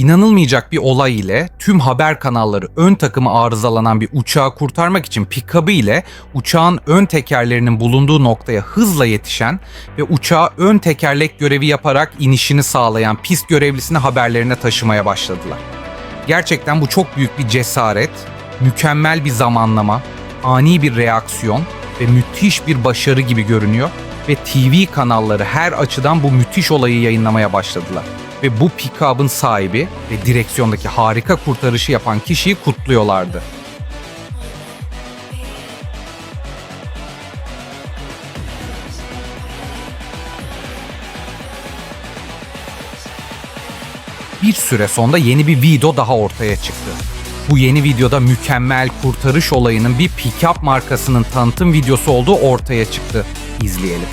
İnanılmayacak bir olay ile tüm haber kanalları ön takımı arızalanan bir uçağı kurtarmak için pikabı ile uçağın ön tekerlerinin bulunduğu noktaya hızla yetişen ve uçağa ön tekerlek görevi yaparak inişini sağlayan pist görevlisini haberlerine taşımaya başladılar. Gerçekten bu çok büyük bir cesaret, mükemmel bir zamanlama, ani bir reaksiyon ve müthiş bir başarı gibi görünüyor ve TV kanalları her açıdan bu müthiş olayı yayınlamaya başladılar. Ve bu pick-up'ın sahibi ve direksiyondaki harika kurtarışı yapan kişiyi kutluyorlardı. Bir süre sonra yeni bir video daha ortaya çıktı. Bu yeni videoda mükemmel kurtarış olayının bir pick-up markasının tanıtım videosu olduğu ortaya çıktı izleyelim.